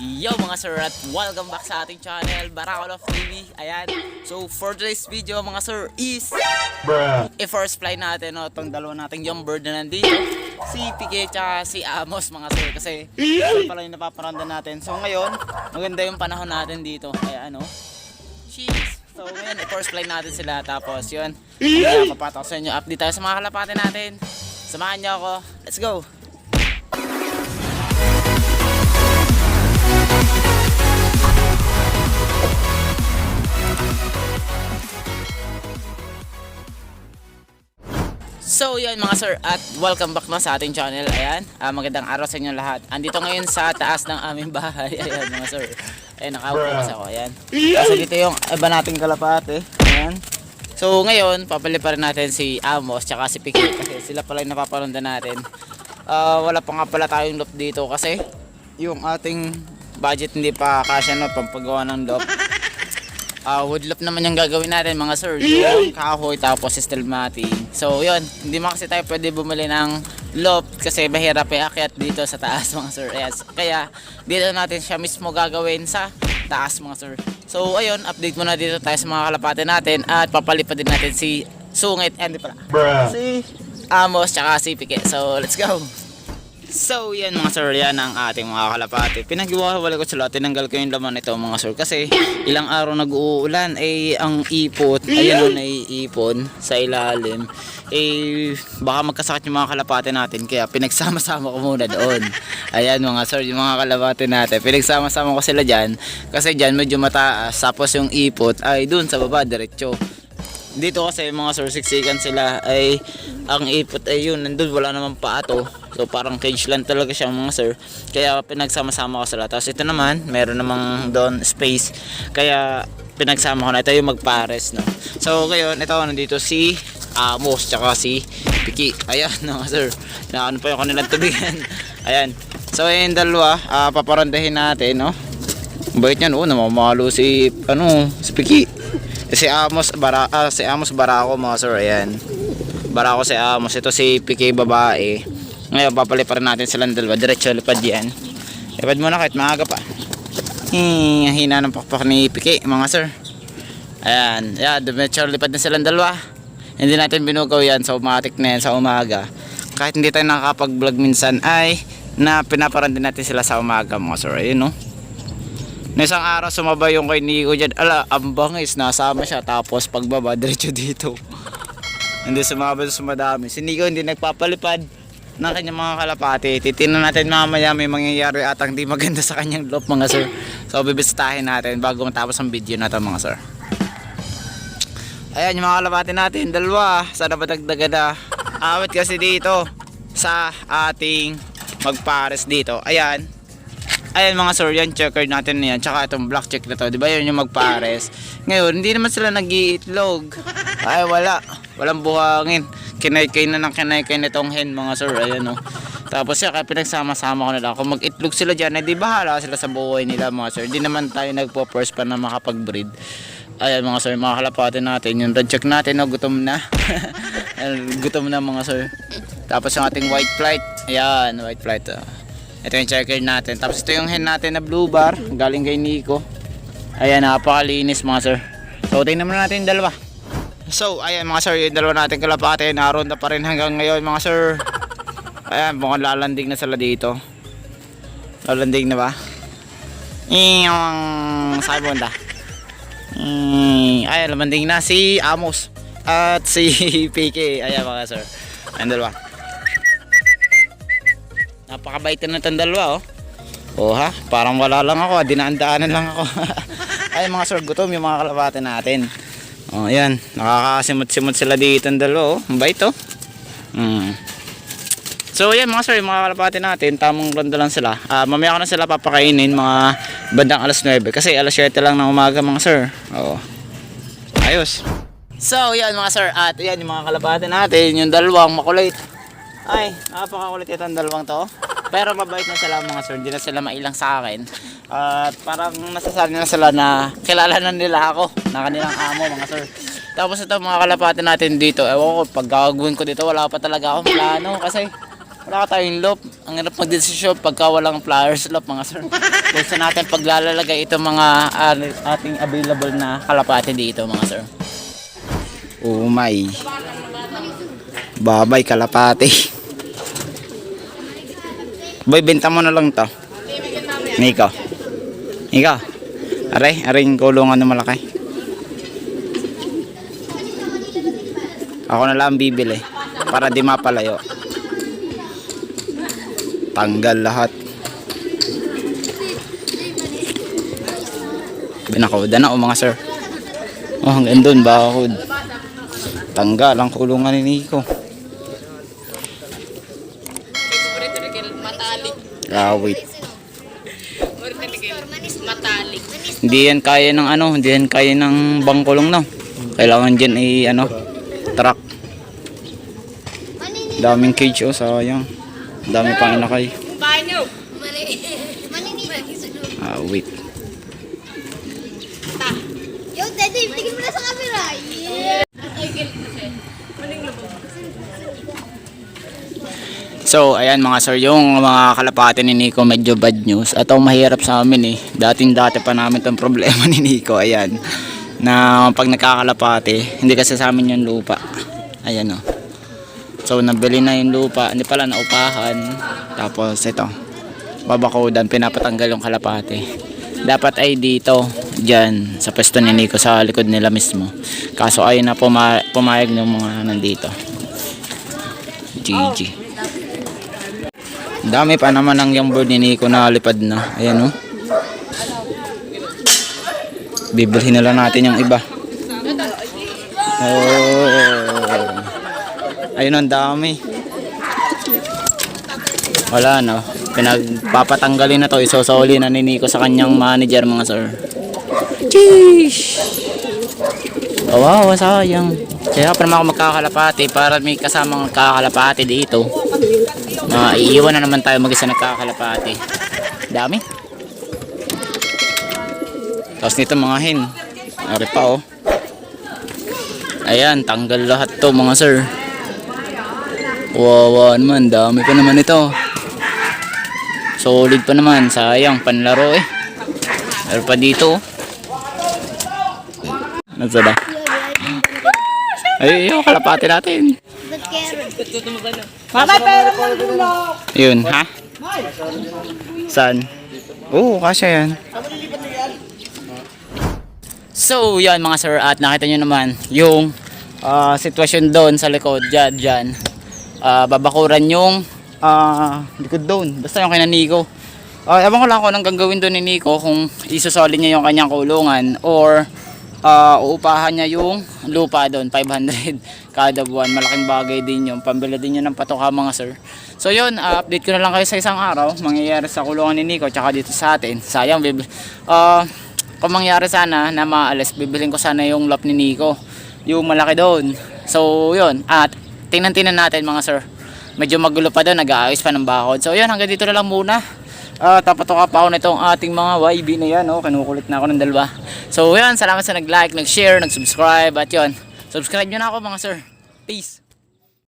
Yo mga sir at welcome back sa ating channel Barakol of TV Ayan. So for today's video mga sir is I-first fly natin no, Itong dalawa nating young bird na nandito. Si Pike tsaka si Amos mga sir Kasi ito pala yung napaparanda natin. So ngayon maganda yung panahon natin dito. Kaya ano Cheese So ngayon i-first fly natin sila. Tapos yun. Kaya papatok sa inyo Update tayo. Sa mga kalapate natin. Samahan niyo ako. Let's go So yan mga sir at welcome back na sa ating channel. Ayan, ah, magandang araw sa inyo lahat. Andito ngayon sa taas ng aming bahay. Ayan mga sir. Ayan, nakaupo kasi ako. Ayan. Kasi dito yung iba nating kalapate. Ayan. So ngayon, papaliparin natin si Amos tsaka si Piki kasi sila pala yung napapanundan natin. Ah, wala pa nga pala tayong loop dito kasi yung ating budget hindi pa kasya no pampagawa ng loop. Ah, wood loop naman yung gagawin natin mga sir. Yung kahoy tapos steel matting. So yun, hindi man kasi tayo pwede bumili ng loop kasi mahirap iakyat dito sa taas mga sir. Yes. Kaya dito natin siya mismo gagawin sa taas mga sir. So ayun, update muna dito tayo sa mga kalapate natin at papalipad din natin si Sungit and pala. Si Amos tsaka si Pike. So let's go. So yan mga sir, yan ang ating mga kalapate. Pinaghiwalay ko sila, tinanggal ko yung laman nito mga sir. Kasi ilang araw nag-uulan, eh ang ipot, ayan o naiipon sa ilalim. Eh baka magkasakit yung mga kalapate natin, kaya pinagsama-sama ko muna doon. Ayan mga sir, yung mga kalapate natin, pinagsama-sama ko sila dyan. Kasi dyan medyo mataas, tapos yung ipot ay dun sa baba, diretso dito kasi mga sir siksikan sila ay ang ipot ay yun nandun wala naman paato. So parang cage lang talaga siya mga sir. Kaya pinagsama-sama ko sila. Tapos ito naman meron namang doon space. Kaya pinagsama ko na. Ito yung magpares no? So ngayon ito nandito si Amos tsaka si Piki. Ayan mga sir. Na ano pa yung kanilang tubigan. Ayan. So yung dalawa. Ah, paparandahin natin no? Bait niyan oh namamalo si ano si Piki si Amos bara ah, si Amos Barako mga sir ayan. Barako si Amos. Ito si PK babae. Ngayon papaliparin natin silang dalawa. Diretso lipad yan. Lipad muna kahit maaga pa. Hmm, hina ng pakpak ni PK mga sir. Ayan. Ayan diretso lipad na silang dalawa. Hindi natin binugaw yan sa automatic na yan sa umaga. Kahit hindi tayo nakakapag vlog minsan ay na pinaparan din natin sila sa umaga mga sir. Ayun no na isang araw sumabay yung kay Nico dyan. Ala, ang bangis. Nasama siya. Tapos pagbaba, diretso dito. hindi sumabay sa madami. Si Nico hindi nagpapalipad ng kanyang mga kalapati. Titingnan natin mamaya may mangyayari atang di maganda sa kanyang loop mga sir. So bibisitahin natin bago matapos ang video na to mga sir. Ayan yung mga kalapati natin. Dalawa. Sana ba dagdagan na. Awit kasi dito sa ating magpares dito. Ayan. Ayan mga sir, yan checker natin na yan. Tsaka itong black check na to, di ba yun yung magpares. Ngayon, hindi naman sila nag-iitlog. Ay, wala. Walang buhangin. Kinaykay na ng kinaykay nitong hen mga sir. Ayan o. Tapos yan, kaya pinagsama-sama ko nila. Kung mag-itlog sila dyan, eh di bahala sila sa buhay nila mga sir. Hindi naman tayo nagpo-first pa na makapag-breed. Ayan mga sir, mga kalapate natin. Yung red check natin, no, gutom na. Gutom na mga sir. Tapos yung ating white flight. Ayan, white flight. ah. Ito yung checker natin. Tapos ito yung hen natin na blue bar. Galing kay Nico. Ayan, napakalinis mga sir. So, tingnan muna natin yung dalawa. So, ayan mga sir, yung dalawa natin kalapate. Naroon na pa rin hanggang ngayon mga sir. Ayan, mukhang lalanding na sila dito. Lalanding na ba? Iyong sabi mo na. Ayan, lamanding na si Amos at si PK. Ayan mga sir. Ayan dalawa. Napakabait na itong dalawa oh. Oh ha, parang wala lang ako, dinaan-daanan lang ako. Ay mga sir, gutom yung mga kalapate natin. Oh, ayan, nakakasimot-simot sila dito ang dalawa oh. Bait oh. Mm. So ayan mga sir, yung mga kalapate natin, tamang rondo lang sila. Ah, mamaya ko na sila papakainin mga bandang alas 9 kasi alas 7 lang ng umaga mga sir. Oo. Ayos. So yan mga sir, at yan yung mga kalapate natin, yung dalawang makulit. Ay, napakakulit itong dalawang to. Pero mabait na sila mga sir, hindi na sila mailang sa akin. At parang nasasabi na sila na kilala na nila ako, na kanilang amo mga sir. Tapos ito mga kalapate natin dito, ewan ko, pag gagawin ko dito, wala pa talaga akong plano kasi Wala ka tayong loop. Ang hirap mag-desisyon pagka walang flyers loop mga sir. Gusto natin paglalagay itong mga ah, ating available na kalapati dito mga sir. Oh my. Babay kalapati. Boy, benta mo na lang to. Nico. Nico. Aray, aray yung kulungan na malaki. Ako na lang bibili. Para di mapalayo. Tanggal lahat. Binakoda na o mga sir. Oh, hanggang doon, bakod. Tanggal ang kulungan ni Nico. Rawit. Matalik. Hindi yan kaya ng ano, hindi yan kaya ng bangkulong no. Kailangan dyan ay ano, truck. Daming cage oh, sayang. Dami pang inakay. Banyo. Ah. Yo, Daddy, tingin mo na sa camera. Yeah. So, ayan mga sir, yung mga kalapati ni Nico medyo bad news. At mahirap sa amin eh. Dating dati pa namin tong problema ni Nico, ayan. Na pag nagkakalapati, hindi kasi sa amin yung lupa. Ayan oh. So, nabili na yung lupa, hindi pala naupahan. Tapos ito, babakodan, pinapatanggal yung kalapati. Dapat ay dito, dyan, sa pwesto ni Nico, sa likod nila mismo. Kaso ay na puma pumayag ng mga nandito. GG. Dami pa naman ang yung bird ni Nico na lipad na. Ayan oh. Bibilhin na lang natin yung iba. Oh. Ayun ang dami. Wala no. Pinagpapatanggalin na to. Isosoli na ni Nico sa kanyang manager mga sir. Sheesh! Kawawa sayang. Kaya pa naman ako magkakalapati para may kasamang kakalapati dito. Uh, iiwan na naman tayo mag-isa nagkakalapati. Dami. Tapos nito mga hen. Ari pa oh. Ayan, tanggal lahat to mga sir. Wawa naman, dami pa naman ito. Solid pa naman, sayang, panlaro eh. Meron pa dito oh. Nasa ba? Ay, yung kalapati natin. Ba't Karen? Yun, ha? Saan? Oo, kasya yan. So, yan mga sir, at nakita nyo naman yung ah, sitwasyon doon sa likod, dyan, dyan. Ah, babakuran yung ah, likod doon, basta yung kina Nico. Ah, ewan ko lang kung anong gagawin doon ni Nico kung isusoli niya yung kanyang kulungan or ah, uupahan niya yung lupa doon, 500 kada buwan. Malaking bagay din yun. Pambili din yun ng patoka mga sir. So yun, ah, update ko na lang kayo sa isang araw. Mangyayari sa kulungan ni Nico tsaka dito sa atin. Sayang, bibili. Ah, kung mangyari sana na maalis, bibilin ko sana yung lap ni Nico. Yung malaki doon. So yun, at tingnan-tingnan natin mga sir. Medyo magulo pa doon, nag-aayos pa ng bakod. So yun, hanggang dito na lang muna. Uh, tapatoka pa ako nitong ating mga YB na yan. Oh, kinukulit na ako ng dalawa. So yun, salamat sa nag-like, nag-share, nag-subscribe. At yun, subscribe nyo na ako mga sir. Peace!